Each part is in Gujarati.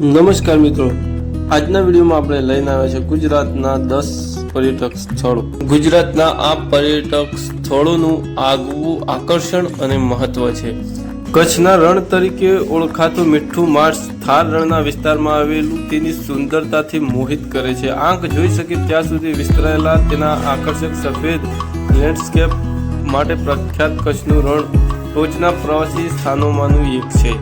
નમસ્કાર મિત્રો. આજના વિડીયોમાં આપણે લઈને આવ્યા છે ગુજરાતના દસ પર્યટક સ્થળો. ગુજરાતના આ પર્યટક સ્થળોનું આગવું આકર્ષણ અને મહત્વ છે. કચ્છના રણ તરીકે ઓળખાતું મીઠું માર્સ થાર રણના વિસ્તારમાં આવેલું તેની સુંદરતાથી મોહિત કરે છે. આંખ જોઈ શકે ત્યાં સુધી વિસ્તરાયેલા તેના આકર્ષક સફેદ લેન્ડસ્કેપ માટે પ્રખ્યાત કચ્છનું રણ ટોચના પ્રવાસી સ્થાનોમાંનું એક છે.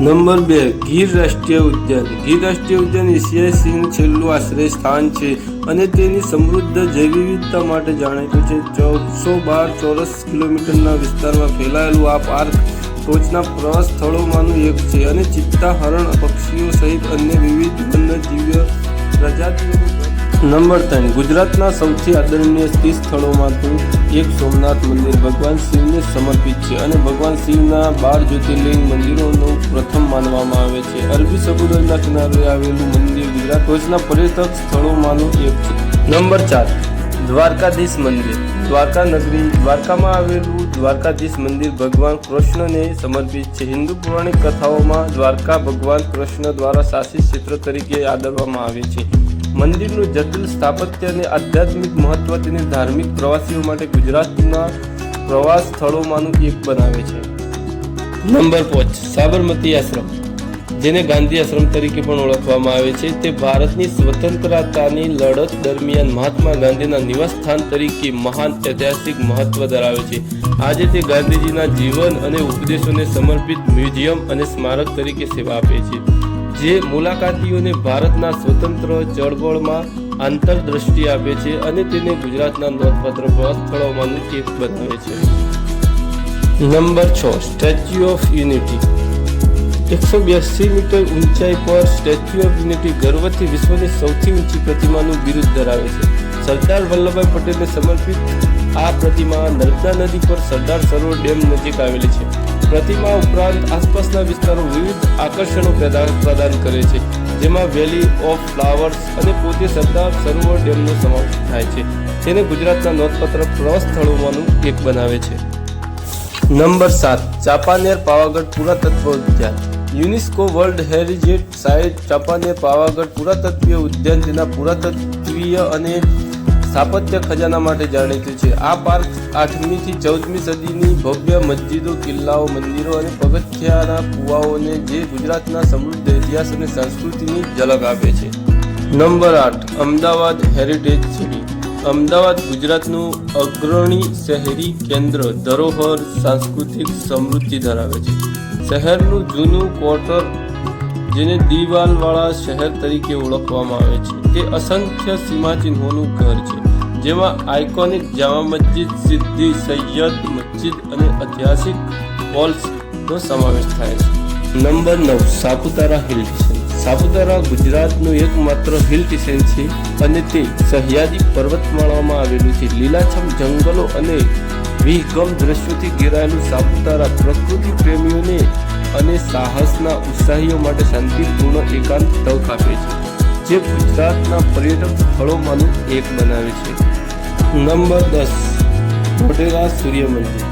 નંબર બે, ગીર રાષ્ટ્રીય ઉદ્યાન. ગીર રાષ્ટ્રીય ઉદ્યાન એશિયાઈ સિંહ છેલ્લું આશ્રય સ્થાન છે અને તેની સમૃદ્ધ જૈવ વિવિધતા માટે જાણીતું છે. ચૌદસો બાર ચોરસ કિલોમીટરના વિસ્તારમાં ફેલાયેલું આ પાર્ક ટોચના પ્રવાસ સ્થળોમાંનું એક છે અને ચિત્તા હરણ પક્ષીઓ સહિત અન્ય વિવિધ વન્યજીવ્ય પ્રજાતિઓ નંબર ત્રણ, ગુજરાતના સૌથી આદરણીય તીર્થ સ્થળોમાંથી એક સોમનાથ મંદિર. ભગવાન શિવને સમર્પિત છે અને ભગવાન શિવના બાર જ્યોતિર્લિંગ મંદિરોનું પ્રથમ માનવામાં આવે છે. અરબી સમુદ્રના કિનારે આવેલું મંદિર ગુજરાત ટોચના પર્યટક સ્થળોમાંનું એક છે. નંબર ચાર, દ્વારકાધીશ મંદિર. દ્વારકા નગરી દ્વારકામાં આવેલું દ્વારકાધીશ મંદિર ભગવાન કૃષ્ણને સમર્પિત છે. હિન્દુ પૌરાણિક કથાઓમાં દ્વારકા ભગવાન કૃષ્ણ દ્વારા શાસિત ક્ષેત્ર તરીકે આદરવામાં આવે છે. મંદિરનું જટિલ સ્થાપત્ય અને આધ્યાત્મિક મહત્વ તેને ધાર્મિક પ્રવાસીઓ માટે ગુજરાતના પ્રવાસ સ્થળોમાંનું એક બનાવે છે. નંબર પાંચ, સાબરમતી આશ્રમ, જેને ગાંધી આશ્રમ તરીકે પણ ઓળખવામાં આવે છે. તે ભારતની સ્વતંત્રતાની લડત દરમિયાન મહાત્મા ગાંધીના નિવાસસ્થાન તરીકે મહાન ઐતિહાસિક મહત્વ ધરાવે છે. આજે તે ગાંધીજીના જીવન અને ઉપદેશોને સમર્પિત મ્યુઝિયમ અને સ્મારક તરીકે સેવા આપે છે. જે મુલાકાતીઓને ભારતના સ્વતંત્ર ચળવળમાં આંતરદ્રષ્ટિ આપે છે અને તેને ગુજરાતના નોંધપાત્ર સ્થળોમાંનું એક બનાવે છે. નંબર છ સ્ટેચ્યુ ઓફ યુનિટી એકસો બ્યાસી મીટર ઊંચાઈ પર સ્ટેચ્યુ ઓફ યુનિટી ગર્વથી વિશ્વની સૌથી ઊંચી પ્રતિમાનું બિરુદ ધરાવે છે. સરદાર વલ્લભભાઈ પટેલને સમર્પિત આ પ્રતિમા નર્મદા નદી પર સરદાર સરોવર ડેમ નજીક આવેલી છે. પ્રતિમા ઉપરાંત આસપાસના વિસ્તારો વિવિધ આકર્ષણો પ્રદાન કરે છે, જેમાં વેલી ઓફ ફ્લાવર્સ અને પોતે સરદાર સરોવર ડેમનો સમાવેશ થાય છે, જેને ગુજરાતના નોંધપાત્ર પ્રવાસ સ્થળોમાંનું એક બનાવે છે. નંબર સાત ચાંપાનેર પાવાગઢ પુરાતત્વ ઉદ્યાન UNESCO world heritage site Champaner Pavagadh પુરાતત્વીય ઉદ્યાન તેના પુરાતત્વીય અને સ્થાપત્ય ખજાના માટે જાણીતું છે. આ પાર્ક આઠમી થી ચૌદમી સદીની ભવ્ય મસ્જિદો, કિલ્લાઓ, મંદિરો અને પગથિયાના કુવાઓને જે ગુજરાતના સમૃદ્ધ ઇતિહાસ અને સંસ્કૃતિની ઝલક આપે છે. નંબર આઠ, અમદાવાદ હેરિટેજ સિટી. અમદાવાદ ગુજરાતનું અગ્રણી શહેરી કેન્દ્ર ધરોહર સાંસ્કૃતિક સમૃદ્ધિ ધરાવે છે. શહેરનું જૂનું ક્વાર્ટર, જેને દિવાલવાળા શહેર તરીકે ઓળખવામાં આવે છે, તે અસંખ્ય સીમાચિહ્નોનું ઘર છે, જેમાં આઇકોનિક જામા મસ્જિદ સિદ્ધિ સૈયદ મસ્જિદ અને ઐતિહાસિક વોલ્સનો સમાવેશ થાય છે. નંબર નવ, સાપુતારા હિલ સ્ટેશન સાપુતારા ગુજરાતનું એકમાત્ર હિલ સ્ટેશન છે અને તે સહ્યાદી પર્વતમાળામાં આવેલું છે. લીલાછમ જંગલો અને વિહગમ દ્રશ્યોથી ઘેરાયેલું સાપુતારા પ્રકૃતિ પ્રેમીઓને અને સાહસના ઉત્સાહીઓ માટે શાંતિપૂર્ણ એકાંત તક આપે છે, જે ગુજરાતના પર્યટક સ્થળોમાંનું એક બનાવે છે. નંબર દસ, મોઢેરા સૂર્ય મંદિર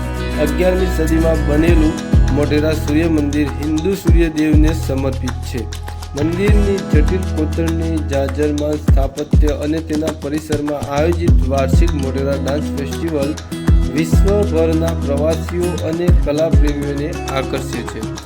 અગિયારમી સદીમાં બનેલું મોઢેરા સૂર્ય મંદિર હિન્દુ સૂર્યદેવને સમર્પિત છે. મંદિરની જટિલ કોતરણી, જાજરમાં સ્થાપત્ય અને તેના પરિસરમાં આયોજિત વાર્ષિક મોટેરા ડાન્સ ફેસ્ટિવલ વિશ્વભરના પ્રવાસીઓ અને કલાપ્રેમીઓને આકર્ષે છે.